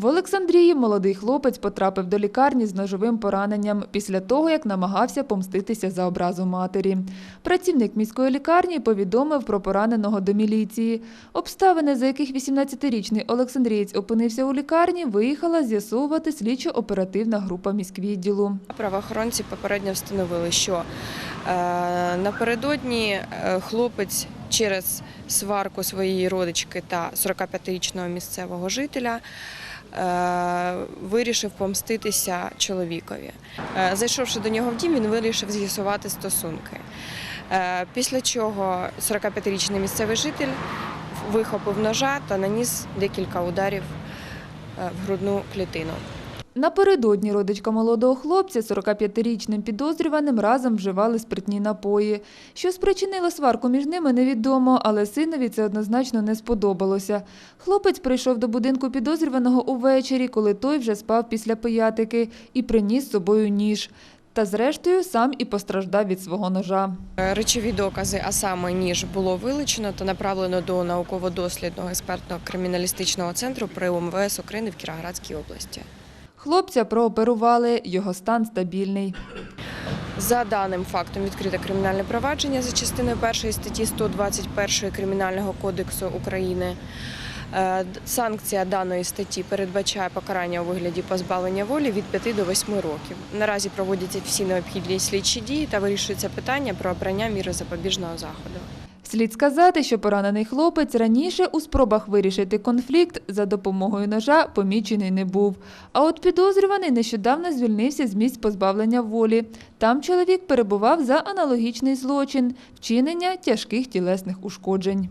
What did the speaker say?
В Олександрії молодий хлопець потрапив до лікарні з ножовим пораненням після того, як намагався помститися за образу матері. Працівник міської лікарні повідомив про пораненого до міліції. Обставини, за яких 18-річний Олександрієць опинився у лікарні, виїхала з'ясовувати слідчо-оперативна група міськвідділу. Правоохоронці попередньо встановили, що е, напередодні е, хлопець через сварку своєї родички та 45-річного місцевого жителя е, вирішив помститися чоловікові. Е, Зайшовши до нього в дім, він вирішив з'ясувати стосунки. Е, Після чого 45-річний місцевий житель вихопив ножа та наніс декілька ударів в грудну клітину. Напередодні родичка молодого хлопця 45-річним підозрюваним разом вживали спиртні напої. Що спричинило сварку між ними, невідомо, але синові це однозначно не сподобалося. Хлопець прийшов до будинку підозрюваного увечері, коли той вже спав після пиятики, і приніс з собою ніж. Та зрештою сам і постраждав від свого ножа. Речові докази, а саме ніж, було вилучено та направлено до науково-дослідного експертного криміналістичного центру при УМВС України в Кіровоградській області. Хлопця прооперували, його стан стабільний. За даним фактом відкрите кримінальне провадження за частиною першої статті 121 Кримінального кодексу України. Е, Санкція даної статті передбачає покарання у вигляді позбавлення волі від 5 до 8 років. Наразі проводяться всі необхідні слідчі дії та вирішується питання про обрання міри запобіжного заходу. Слід сказати, що поранений хлопець раніше у спробах вирішити конфлікт за допомогою ножа помічений не був. А от підозрюваний нещодавно звільнився з місць позбавлення волі. Там чоловік перебував за аналогічний злочин – вчинення тяжких тілесних ушкоджень.